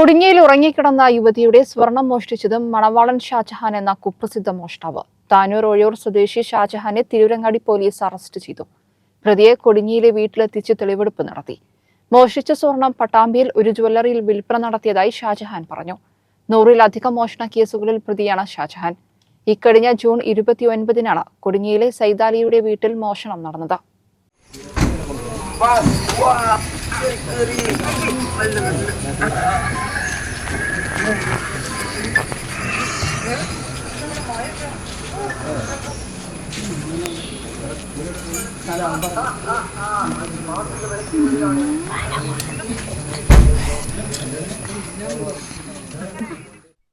കൊടിഞ്ഞയിൽ ഉറങ്ങിക്കിടന്ന യുവതിയുടെ സ്വർണം മോഷ്ടിച്ചതും മണവാളൻ ഷാജഹാൻ എന്ന കുപ്രസിദ്ധ മോഷ്ടാവ്. താനൂർ ഒഴിയൂർ സ്വദേശി ഷാജഹാനെ തിരൂരങ്ങാടി പോലീസ് അറസ്റ്റ് ചെയ്തു. പ്രതിയെ കൊടിഞ്ഞിയിലെ വീട്ടിലെത്തിച്ച് തെളിവെടുപ്പ് നടത്തി. മോഷ്ടിച്ച സ്വർണം പട്ടാമ്പിയിൽ ഒരു ജ്വല്ലറിയിൽ വിൽപ്പന നടത്തിയതായി ഷാജഹാൻ പറഞ്ഞു. നൂറിലധികം മോഷണ കേസുകളിൽ പ്രതിയാണ് ഷാജഹാൻ. ഇക്കഴിഞ്ഞ ജൂൺ ഇരുപത്തിയൊൻപതിനാണ് കൊടിഞ്ഞിയിലെ സൈതാലിയുടെ വീട്ടിൽ മോഷണം നടന്നത്.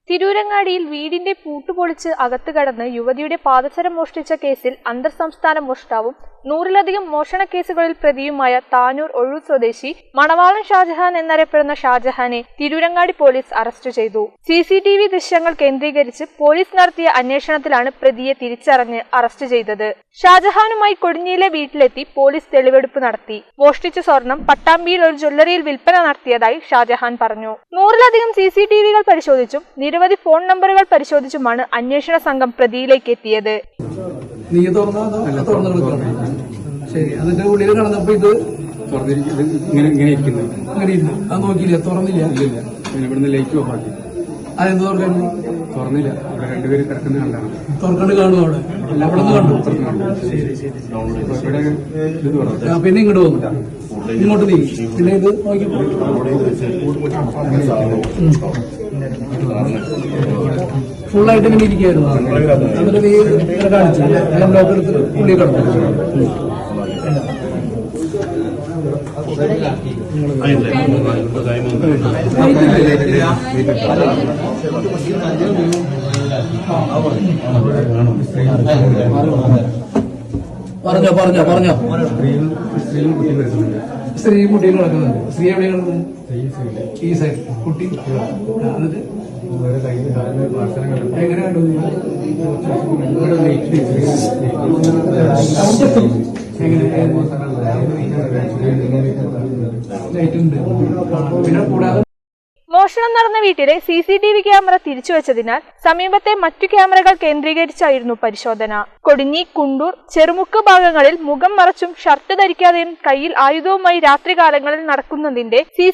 തിരൂരങ്ങാടിയിൽ വീടിന്റെ പൂട്ടുപൊളിച്ച് അകത്ത് കടന്ന് യുവതിയുടെ പാദസരം മോഷ്ടിച്ച കേസിൽ അന്തർ സംസ്ഥാന മോഷ്ടാവും നൂറിലധികം മോഷണ കേസുകളിൽ പ്രതിയുമായ താനൂർ ഒഴൂർ സ്വദേശി മണവാളൻ ഷാജഹാൻ എന്നറിയപ്പെടുന്ന ഷാജഹാനെ തിരൂരങ്ങാടി പോലീസ് അറസ്റ്റ് ചെയ്തു. സി സി ടി വി ദൃശ്യങ്ങൾ കേന്ദ്രീകരിച്ച് പോലീസ് നടത്തിയ അന്വേഷണത്തിലാണ് പ്രതിയെ തിരിച്ചറിഞ്ഞ് അറസ്റ്റ് ചെയ്തത്. ഷാജഹാനുമായി കൊടിഞ്ഞിയിലെ വീട്ടിലെത്തി പോലീസ് തെളിവെടുപ്പ് നടത്തി. മോഷ്ടിച്ച സ്വർണം പട്ടാമ്പിയിൽ ഒരു ജ്വല്ലറിയിൽ വിൽപ്പന നടത്തിയതായി ഷാജഹാൻ പറഞ്ഞു. നൂറിലധികം സി സി ടി വികൾ പരിശോധിച്ചും നിരവധി ഫോൺ നമ്പറുകൾ പരിശോധിച്ചുമാണ് അന്വേഷണ സംഘം പ്രതിയിലേക്ക് എത്തിയത്. നീ തുറന്നോ അതോ തുറന്നു കൊടുക്കണം ശരി അതിന്റെ ഉള്ളിൽ കടന്നപ്പോ ഇത് തുറന്നിരിക്കുന്നത് ഇങ്ങനെ ഇങ്ങനെ ഇരിക്കുന്നു. അങ്ങനെ ഇരുന്നു അത് നോക്കിയില്ല? തുറന്നില്ല. ഇല്ല ഇവിടുന്ന് ലൈറ്റ് ഓഫ് ആക്കി. അതെന്ത് തുറക്കുന്നു തുറന്നില്ല. രണ്ടുപേര് കിടക്കുന്ന കണ്ടാണ്. തുറക്കണ്ട് കാണും അവിടെ? അവിടെ നിന്ന് കണ്ടു ഇവിടെ ഇത് തുറന്നു. ആ, പിന്നെ ഇങ്ങോട്ട് വന്നു ഇങ്ങോട്ട് നീങ്ങി പിന്നെ ഇത് നോക്കിയപ്പോ ഫുള്ളായിട്ട് ഇങ്ങനെ ഇരിക്കുകയായിരുന്നു എന്നിട്ട് നീ ഇങ്ങനെ കാണിച്ചു. ഞാൻ ലോക്ക് എടുത്തിട്ട് കിടന്നു. പറഞ്ഞോ പറഞ്ഞോ പറഞ്ഞോ. സ്ത്രീയും കുട്ടിയും കിടക്കുന്നുണ്ട് സ്ത്രീ എവിടെ കിടക്കുന്നത് ഈ സൈഡ് കുട്ടി. എങ്ങനെയാണ് എന്നിട്ട്? എങ്ങനെ കണ്ടു? മോഷണം നടന്ന വീട്ടിലെ C C T V camera തിരിച്ചുവച്ചതിനാൽ സമീപത്തെ മറ്റു ക്യാമറകൾ കേന്ദ്രീകരിച്ചായിരുന്നു പരിശോധന. കൊടിഞ്ഞി കുണ്ടൂർ ചെറുമുക്ക് ഭാഗങ്ങളിൽ മുഖം മറച്ചും ഷർട്ട് ധരിക്കാതെയും കയ്യിൽ ആയുധവുമായി രാത്രികാലങ്ങളിൽ നടക്കുന്നതിന്റെ സി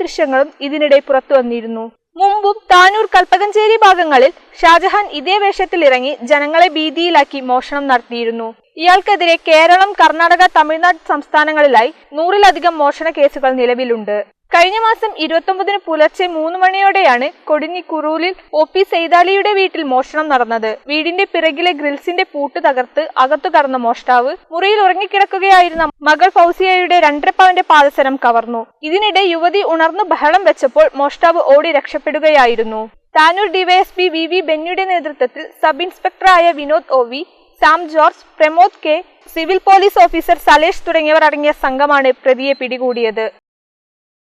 ദൃശ്യങ്ങളും ഇതിനിടെ പുറത്തു വന്നിരുന്നു മുമ്പും താനൂർ കൽപ്പകഞ്ചേരി ഭാഗങ്ങളിൽ ഷാജഹാൻ ഇതേ വേഷത്തിൽ ഇറങ്ങി ജനങ്ങളെ ഭീതിയിലാക്കി മോഷണം നടത്തിയിരുന്നു. ഇയാൾക്കെതിരെ കേരളം കർണാടക തമിഴ്നാട് സംസ്ഥാനങ്ങളിലായി നൂറിലധികം മോഷണ കേസുകൾ നിലവിലുണ്ട്. കഴിഞ്ഞ മാസം ഇരുപത്തൊമ്പതിന് പുലർച്ചെ മൂന്ന് മണിയോടെയാണ് കൊടിഞ്ഞി കുറൂലിൽ ഒ പി സെയ്താലിയുടെ വീട്ടിൽ മോഷണം നടന്നത്. വീടിന്റെ പിറകിലെ ഗ്രിൽസിന്റെ പൂട്ട് തകർത്ത് അകത്തു കടന്ന മോഷ്ടാവ് മുറിയിൽ ഉറങ്ങിക്കിടക്കുകയായിരുന്ന മകൾ ഫൗസിയയുടെ രണ്ടര പവന്റെ പാദസരം കവർന്നു. ഇതിനിടെ യുവതി ഉണർന്നു ബഹളം വെച്ചപ്പോൾ മോഷ്ടാവ് ഓടി രക്ഷപ്പെടുകയായിരുന്നു. താനൂർ ഡിവൈഎസ്പി വി വി ബെന്നിയുടെ നേതൃത്വത്തിൽ sub ഇൻസ്പെക്ടറായ Vinod O V Sam George Pramod K civil police officer Salesh തുടങ്ങിയവർ അടങ്ങിയ സംഘമാണ് പ്രതിയെ പിടികൂടിയത്.